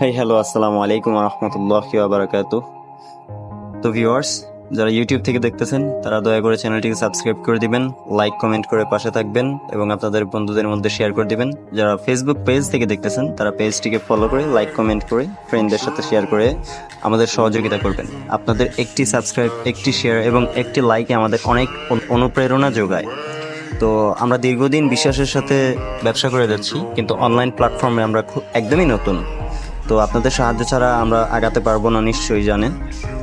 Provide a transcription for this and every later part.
Hi hello আসসালামু আলাইকুম রহমতুল্লাহ বারাকাত তো ভিউয়ার্স যারা ইউটিউব থেকে দেখতেছেন, তারা দয়া করে চ্যানেলটিকে সাবস্ক্রাইব করে দিবেন লাইক কমেন্ট করে পাশে থাকবেন, এবং আপনাদের বন্ধুদের মধ্যে শেয়ার করে দিবেন। যারা ফেসবুক পেজ থেকে দেখতেছেন, তারা পেজটিকে ফলো করে লাইক কমেন্ট করে ফ্রেন্ডদের সাথে শেয়ার করে আমাদের সহযোগিতা করবেন। আপনাদের একটি সাবস্ক্রাইব একটি শেয়ার এবং একটি লাইকে আমাদের অনেক অনু- অনুপ্রেরণা যোগায়। তো আমরা দীর্ঘদিন বিশ্বাসের সাথে ব্যবসা করে যাচ্ছি, কিন্তু অনলাইন প্ল্যাটফর্মে আমরা একদমই নতুন। তো আপনাদের সাহায্য ছাড়া আমরা আগাতে পারব না, নিশ্চয়ই জানেন।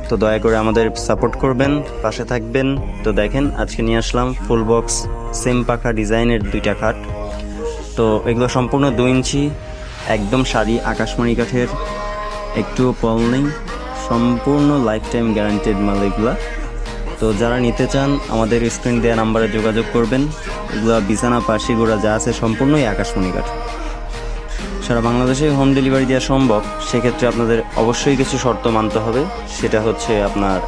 তো দয়া করে আমাদের সাপোর্ট করবেন, পাশে থাকবেন। তো দেখেন, আজকে নিয়ে আসলাম ফুল বক্স, সেম পাখা ডিজাইনের দুইটা খাট। তো এগুলো সম্পূর্ণ দুই ইঞ্চি, একদম শাড়ি আকাশমণি কাঠের, একটু পল নেই, সম্পূর্ণ লাইফ টাইম গ্যারান্টেড মাল এগুলা। তো যারা নিতে চান, আমাদের স্ক্রিন দেওয়া নাম্বারে যোগাযোগ করবেন। এগুলো বিছানা, পাশি গোড়া যা আছে সম্পূর্ণই আকাশমণি কাঠ। সারা বাংলাদেশে হোম ডেলিভারি দেওয়া সম্ভব, সেক্ষেত্রে আপনাদের অবশ্যই কিছু শর্ত মানতে হবে। সেটা হচ্ছে আপনার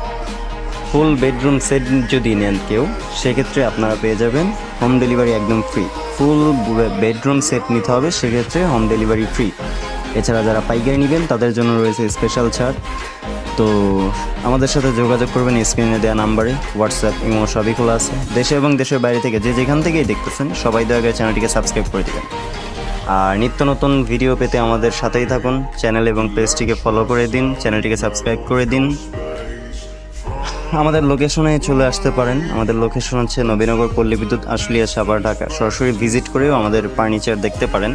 ফুল বেডরুম সেট যদি নেন কেউ, সেক্ষেত্রে আপনারা পেয়ে যাবেন হোম ডেলিভারি একদম ফ্রি ফুল বেডরুম সেট নিতে হবে, সেক্ষেত্রে হোম ডেলিভারি ফ্রি এছাড়া যারা পাইকারি নেবেন, তাদের জন্য রয়েছে স্পেশাল ছাড় তো আমাদের সাথে যোগাযোগ করবেন স্ক্রিনে দেওয়া নাম্বারে হোয়াটসঅ্যাপ ইমো সবই খোলা আছে। দেশে এবং দেশের বাইরে থেকে যে যেখান থেকেই দেখতেছেন, সবাই দয়া করে চ্যানেলটিকে সাবস্ক্রাইব করে দেবেন। আর নিত্য নতুন ভিডিও পেতে আমাদের সাথেই থাকুন। চ্যানেল এবং পেজটিকে ফলো করে দিন চ্যানেলটিকে সাবস্ক্রাইব করে দিন। আমাদের লোকেশনে চলে আসতে পারেন। আমাদের লোকেশন হচ্ছে নবীনগর পল্লী বিদ্যুৎ আশুলিয়া সাভার, ঢাকা। সরাসরি ভিজিট করেও আমাদের ফার্নিচার দেখতে পারেন।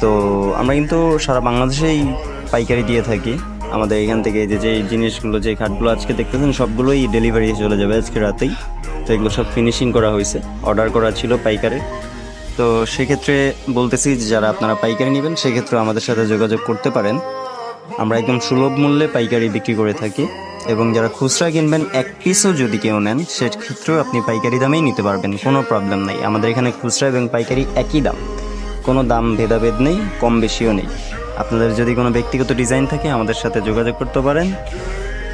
তো আমরা কিন্তু সারা বাংলাদেশেই পাইকারি দিয়ে থাকি। আমাদের এখান থেকে যে যে জিনিসগুলো, যে খাটগুলো আজকে দেখতেছেন, সবগুলোই ডেলিভারি চলে যাবে আজকে রাতেই। তো এগুলো সব ফিনিশিং করা হয়েছে। অর্ডার করা ছিল পাইকারে তো সেক্ষেত্রে বলতেছি যে যারা আপনারা পাইকারি নেবেন, সেক্ষেত্রে আমাদের সাথে যোগাযোগ করতে পারেন। আমরা একদম সুলভ মূল্যে পাইকারি বিক্রি করে থাকি এবং যারা খুচরা কিনবেন, এক পিসও যদি কেউ নেন, সেক্ষেত্রেও আপনি পাইকারি দামেই নিতে পারবেন, কোনো প্রবলেম নেই। আমাদের এখানে খুচরা এবং পাইকারি একই দাম। কোনো দাম ভেদাভেদ নেই, কম বেশিও নেই। আপনাদের যদি কোনো ব্যক্তিগত ডিজাইন থাকে, আমাদের সাথে যোগাযোগ করতে পারেন।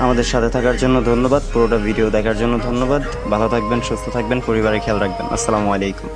আমাদের সাথে থাকার জন্য ধন্যবাদ। পুরোটা ভিডিও দেখার জন্য ধন্যবাদ। ভালো থাকবেন, সুস্থ থাকবেন, পরিবারের খেয়াল রাখবেন। আসসালামু আলাইকুম।